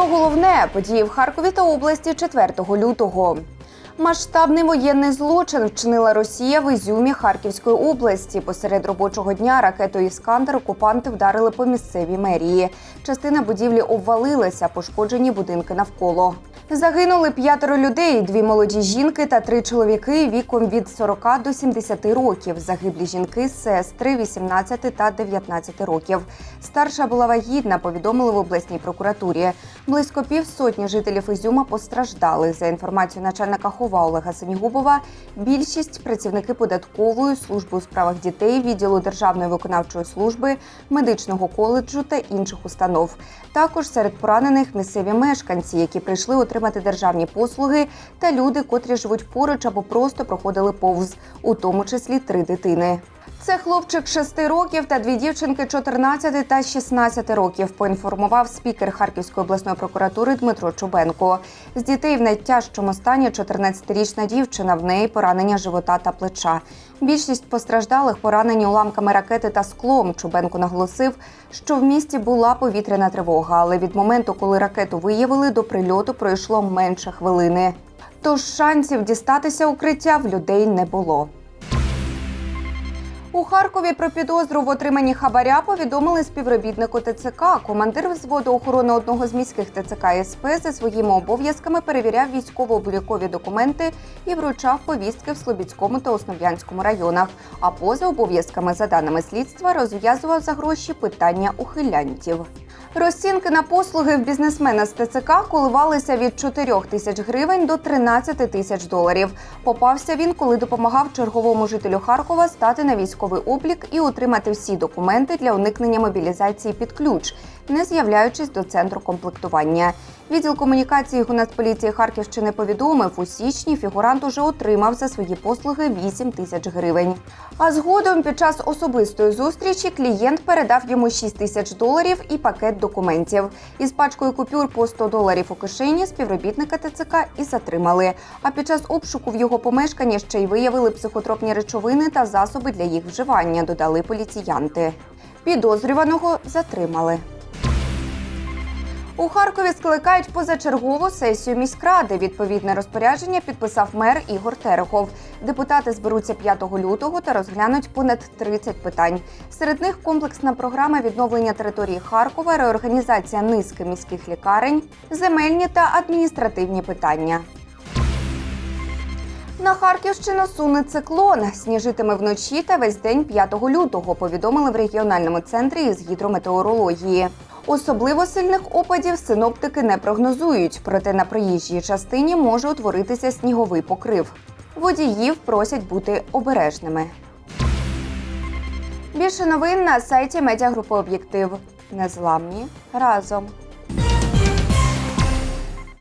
Про головне події в Харкові та області 4 лютого. Масштабний воєнний злочин вчинила Росія в Ізюмі Харківської області. Посеред робочого дня ракетою Іскандер окупанти вдарили по місцевій мерії. Частина будівлі обвалилася, пошкоджені будинки навколо. Загинули п'ятеро людей: дві молоді жінки та три чоловіки віком від 40 до 70 років. Загиблі жінки, сестри 18 та 19 років. Старша була вагітна, повідомили в обласній прокуратурі. Близько півсотні жителів Ізюма постраждали. За інформацією начальника хова Олега Сенігубова, більшість працівники податкової служби у справах дітей, відділу Державної виконавчої служби, медичного коледжу та інших установ. Також серед поранених місцеві мешканці, які прийшли отримати державні послуги, та люди, котрі живуть поруч або просто проходили повз, у тому числі три дитини. Це хлопчик 6 років та дві дівчинки 14 та 16 років. Поінформував спікер Харківської обласної прокуратури Дмитро Чубенко. З дітей в найтяжчому стані 14-річна дівчина. В неї поранення живота та плеча. Більшість постраждалих поранені уламками ракети та склом. Чубенко наголосив, що в місті була повітряна тривога, але від моменту, коли ракету виявили, до прильоту пройшло менше хвилини. Тож шансів дістатися укриття в людей не було. У Харкові про підозру в отриманні хабаря повідомили співробітнику ТЦК. Командир взводу охорони одного з міських ТЦК СП за своїми обов'язками перевіряв військово-облікові документи і вручав повістки в Слобідському та Основ'янському районах. А поза обов'язками, за даними слідства, розв'язував за гроші питання ухилянтів. Розцінки на послуги в бізнесмена з ТЦК коливалися від 4 тисяч гривень до 13 тисяч доларів. Попався він, коли допомагав черговому жителю Харкова стати на військовий облік і отримати всі документи для уникнення мобілізації під ключ, не з'являючись до центру комплектування. Відділ комунікації Гунацполіції Харківщини повідомив, у січні фігурант уже отримав за свої послуги 8 тисяч гривень. А згодом під час особистої зустрічі клієнт передав йому 6 тисяч доларів і пакет документів. Із пачкою купюр по 100 доларів у кишені співробітника ТЦК і затримали. А під час обшуку в його помешканні ще й виявили психотропні речовини та засоби для їх вживання, додали поліціянти. Підозрюваного затримали. У Харкові скликають позачергову сесію міськради. Відповідне розпорядження підписав мер Ігор Терехов. Депутати зберуться 5 лютого та розглянуть понад 30 питань. Серед них комплексна програма відновлення території Харкова, реорганізація низки міських лікарень, земельні та адміністративні питання. На Харківщину суне циклон. Сніжитиме вночі та весь день 5 лютого. Повідомили в регіональному центрі із гідрометеорології. Особливо сильних опадів синоптики не прогнозують, проте на проїжджій частині може утворитися сніговий покрив. Водіїв просять бути обережними. Більше новин на сайті медіагрупи Об'єктив. Незламні разом.